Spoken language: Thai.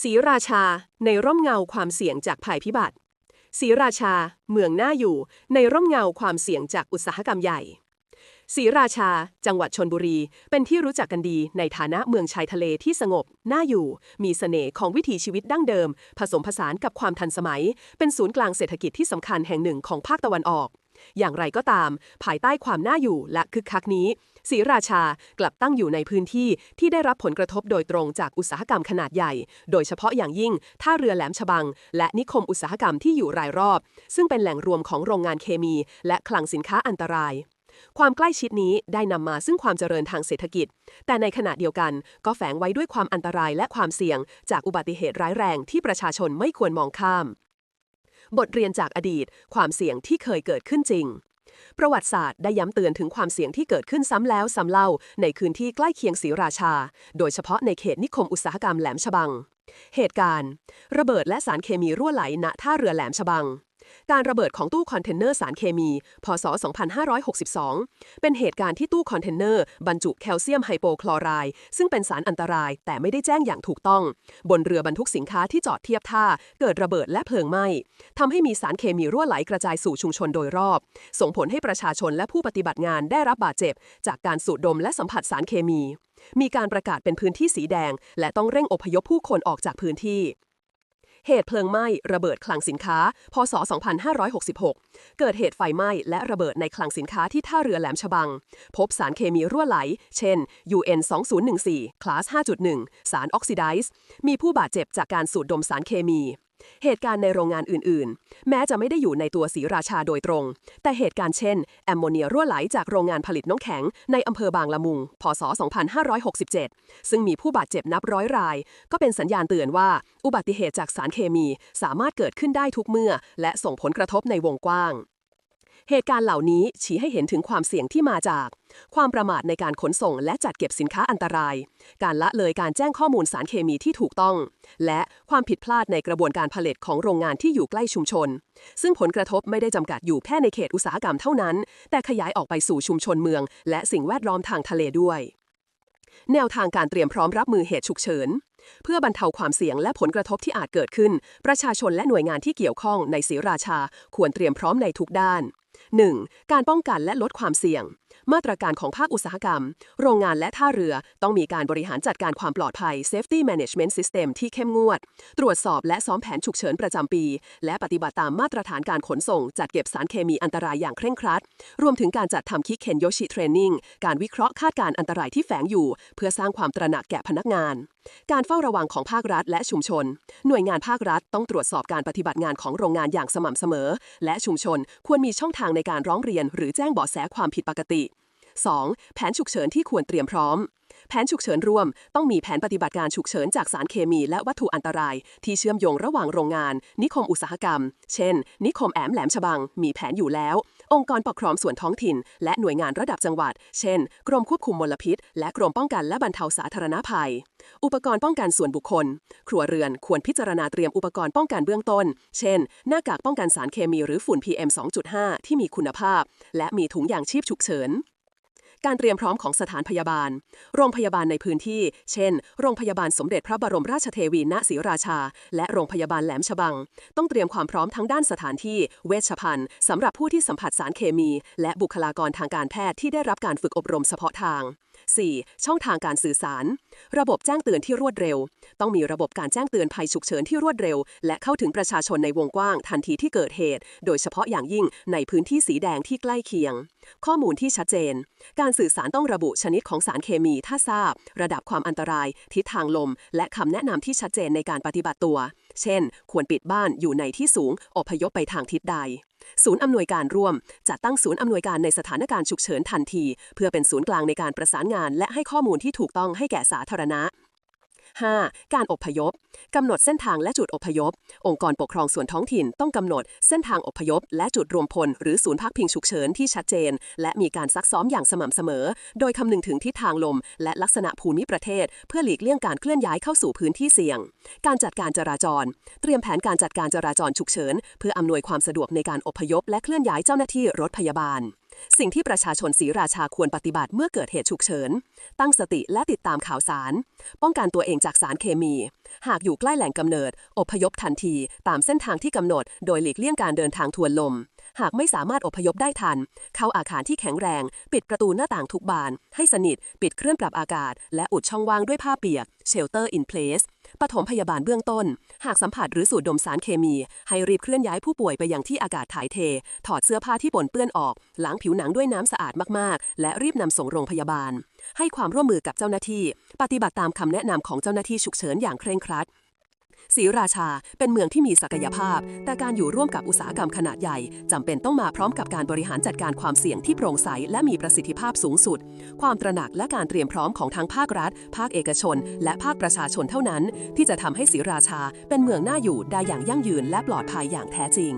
ศรีราชา ในร่มเงาความเสี่ยงจากภัยพิบัติศรีราชา เมืองน่าอยู่ ในร่มเงาความเสี่ยงจากอุตสาหกรรมใหญ่ศรีราชา จังหวัดชนบุรี เป็นที่รู้จักกันดีในฐานะเมืองชายทะเลที่สงบ น่าอยู่ มีเสน่ห์ของวิถีชีวิตดั้งเดิม ผสมผสานกับความทันสมัย เป็นศูนย์กลางเศรษฐกิจที่สำคัญแห่งหนึ่งของภาคตะวันออก อย่างไรก็ตาม ภายใต้ความน่าอยู่และคึกคักนี้ศรีราชากลับตั้งอยู่ในพื้นที่ที่ได้รับผลกระทบโดยตรงจากอุตสาหกรรมขนาดใหญ่ โดยเฉพาะอย่างยิ่งท่าเรือแหลมฉบัง และนิคมอุตสาหกรรมที่อยู่รายรอบ ซึ่งเป็นแหล่งรวมของโรงงานเคมี และคลังสินค้าอันตราย ความใกล้ชิดนี้ได้นำมาซึ่งความเจริญทางเศรษฐกิจ แต่ในขณะเดียวกันก็แฝงไว้ด้วยความอันตรายและความเสี่ยง จากอุบัติเหตุร้ายแรงที่ประชาชนไม่ควรมองข้าม บทเรียนจากอดีต ความเสี่ยงที่เคยเกิดขึ้นจริง ประวัติศาสตร์ได้ย้ำเตือนถึงความเสี่ยงที่เกิดขึ้นซ้ำแล้วซ้ำเล่าในพื้นที่ใกล้เคียงศรีราชา โดยเฉพาะในเขตนิคมอุตสาหกรรมแหลมฉบัง เหตุการณ์ ระเบิดและสารเคมีรั่วไหลณท่าเรือแหลมฉบัง การระเบิดของตู้คอนเทนเนอร์สารเคมี พศ 2562 เป็นเหตุการณ์ที่ตู้คอนเทนเนอร์บรรจุแคลเซียมไฮโปคลอไรด์ซึ่งเป็นสารอันตรายแต่ไม่ได้แจ้งอย่างถูกต้อง บนเรือบรรทุกสินค้าที่จอดเทียบท่า เกิดระเบิดและเพลิงไหม้ทำให้มีสารเคมีรั่วไหลกระจายสู่ชุมชนโดยรอบ ส่งผลให้ประชาชนและผู้ปฏิบัติงานได้รับบาดเจ็บ จากการสูดดมและสัมผัสสารเคมี มีการประกาศเป็นพื้นที่สีแดง และต้องเร่งอพยพผู้คนออกจากพื้นที่ เหตุเพลิงไหม้ระเบิดคลังสินค้า พศ 2566 เกิดเหตุไฟไหม้และระเบิดในคลังสินค้าที่ท่าเรือแหลมฉบัง พบสารเคมีรั่วไหล เช่น UN 2014 คลาส 5.1 สารออกซิไดซ์มีผู้บาดเจ็บจากการสูดดมสารเคมี เหตุการณ์ในโรงงานอื่นๆ แม้จะไม่ได้อยู่ในตัวศรีราชาโดยตรง แต่เหตุการณ์เช่น แอมโมเนียรั่วไหลจากโรงงานผลิตน้ำแข็งในอำเภอบางละมุง พศ 2567 ซึ่งมีผู้บาดเจ็บนับร้อยราย ก็เป็นสัญญาณเตือนว่า อุบัติเหตุจากสารเคมีสามารถเกิดขึ้นได้ทุกเมื่อ และส่งผลกระทบในวงกว้าง เหตุการณ์เหล่านี้ชี้ให้เห็นถึงความเสี่ยงที่มาจาก ความประมาทในการขนส่งและจัดเก็บสินค้าอันตราย การละเลยการแจ้งข้อมูลสารเคมีที่ถูกต้อง และความผิดพลาดในกระบวนการผลิตของโรงงานที่อยู่ใกล้ชุมชน ซึ่งผลกระทบไม่ได้จำกัดอยู่แค่ในเขตอุตสาหกรรมเท่านั้น แต่ขยายออกไปสู่ชุมชนเมือง และสิ่งแวดล้อมทางทะเลด้วยแนวทางการเตรียมพร้อมรับมือเหตุฉุกเฉิน เพื่อบรรเทาความเสี่ยงและผลกระทบที่อาจเกิดขึ้น ประชาชนและหน่วยงานที่เกี่ยวข้องในศรีราชา ควรเตรียมพร้อมในทุกด้าน 1. การป้องกันและลดความเสี่ยง มาตรการของภาคอุตสาหกรรม โรงงานและท่าเรือต้องมีการบริหารจัดการความปลอดภัย Safety Management System ที่เข้มงวด ตรวจสอบและซ้อมแผนฉุกเฉินประจำปี และปฏิบัติตามมาตรฐานการขนส่ง จัดเก็บสารเคมีอันตรายอย่างเคร่งครัด รวมถึงการจัดทำคิกเคนโยชิเทรนนิ่งการวิเคราะห์คาดการอันตรายที่แฝงอยู่ เพื่อสร้างความตระหนักแก่พนักงาน การเฝ้าระวังของภาครัฐและชุมชน หน่วยงานภาครัฐต้องตรวจสอบการปฏิบัติงานของโรงงานอย่างสม่ำเสมอ และชุมชนควรมีช่องทางในการร้องเรียน หรือแจ้งเบาะแสความผิดปกติ 2. แผนฉุกเฉินที่ควรเตรียมพร้อม แผนฉุกเฉินร่วม ต้องมีแผนปฏิบัติการฉุกเฉินจากสารเคมีและวัตถุอันตราย ที่เชื่อมโยงระหว่างโรงงาน นิคมอุตสาหกรรม เช่น นิคมแอมแหลมฉบัง มีแผนอยู่แล้ว องค์กรปกครองส่วนท้องถิ่น และหน่วยงานระดับจังหวัด เช่น กรมควบคุมมลพิษ และกรมป้องกันและบรรเทาสาธารณภัย อุปกรณ์ป้องกันส่วนบุคคล ครัวเรือนควรพิจารณาเตรียมอุปกรณ์ป้องกันเบื้องต้น เช่น หน้ากากป้องกันสารเคมีหรือฝุ่น PM 2.5 ที่มีคุณภาพ และมีถุงยางชีพฉุกเฉิน การเตรียมพร้อมของสถานพยาบาล โรงพยาบาลในพื้นที่ เช่น โรงพยาบาลสมเด็จพระบรมราชเทวีณศรีราชา และโรงพยาบาลแหลมฉบัง ต้องเตรียมความพร้อมทั้งด้านสถานที่ เวชภัณฑ์สำหรับผู้ที่สัมผัสสารเคมี และบุคลากรทางการแพทย์ที่ได้รับการฝึกอบรมเฉพาะทาง 4. ช่องทางการสื่อสาร ระบบแจ้งเตือนที่รวดเร็ว ต้องมีระบบการแจ้งเตือนภัยฉุกเฉินที่รวดเร็ว และเข้าถึงประชาชนในวงกว้างทันทีที่เกิดเหตุ โดยเฉพาะอย่างยิ่งในพื้นที่สีแดงที่ใกล้เคียง ข้อมูลที่ชัดเจน การสื่อสารต้องระบุชนิดของสารเคมี ถ้าทราบ ระดับความอันตราย ทิศทางลม และคำแนะนำที่ชัดเจนในการปฏิบัติตัว เช่น ควรปิดบ้านอยู่ในที่สูง อพยพไปทางทิศใด ศูนย์อำนวยการร่วมจัดตั้งศูนย์อำนวยการในสถานการณ์ฉุกเฉินทันที เพื่อเป็นศูนย์กลางในการประสานงาน และให้ข้อมูลที่ถูกต้องให้แก่สาธารณะ 5. การอพยพกำหนดเส้นทางและจุดอพยพ องค์กรปกครองส่วนท้องถิ่นต้องกำหนดเส้นทางอพยพ และจุดรวมพล หรือศูนย์พักพิงฉุกเฉินที่ชัดเจน และมีการซักซ้อมอย่างสม่ำเสมอ โดยคำนึงถึงทิศทางลม และลักษณะภูมิประเทศ เพื่อหลีกเลี่ยงการเคลื่อนย้ายเข้าสู่พื้นที่เสี่ยง การจัดการจราจร เตรียมแผนการจัดการจราจรฉุกเฉิน เพื่ออำนวยความสะดวกในการอพยพ และเคลื่อนย้ายเจ้าหน้าที่รถพยาบาล สิ่งที่ประชาชนศรีราชาควรปฏิบัติเมื่อเกิดเหตุฉุกเฉิน ตั้งสติและติดตามข่าวสาร ป้องกันตัวเองจากสารเคมี หากอยู่ใกล้แหล่งกำเนิด อพยพทันที ตามเส้นทางที่กำหนด โดยหลีกเลี่ยงการเดินทางทวนลม หากไม่สามารถอพยพได้ทัน เข้าอาคารที่แข็งแรง ปิดประตูหน้าต่างทุกบาน ให้สนิท ปิดเครื่องปรับอากาศ และอุดช่องว่างด้วยผ้าเปียก shelter in place ปฐมพยาบาลเบื้องต้น หากสัมผัสหรือสูดดมสารเคมี ให้รีบเคลื่อนย้ายผู้ป่วยไปยังที่อากาศถ่ายเท ถอดเสื้อผ้าที่ปนเปื้อนออก ล้างผิวหนังด้วยน้ำสะอาดมากๆ และรีบนำส่งโรงพยาบาล ให้ความร่วมมือกับเจ้าหน้าที่ ปฏิบัติตามคำแนะนำของเจ้าหน้าที่ฉุกเฉินอย่างเคร่งครัด ศรีราชาเป็นเมืองที่มีศักยภาพ แต่การอยู่ร่วมกับอุตสาหกรรมขนาดใหญ่จำเป็นต้องมาพร้อมกับการบริหารจัดการความเสี่ยงที่โปร่งใสและมีประสิทธิภาพสูงสุด ความตระหนักและการเตรียมพร้อมของทั้งภาครัฐ ภาคเอกชน และภาคประชาชนเท่านั้น ที่จะทำให้ศรีราชาเป็นเมืองน่าอยู่ได้อย่างยั่งยืนและปลอดภัยอย่างแท้จริง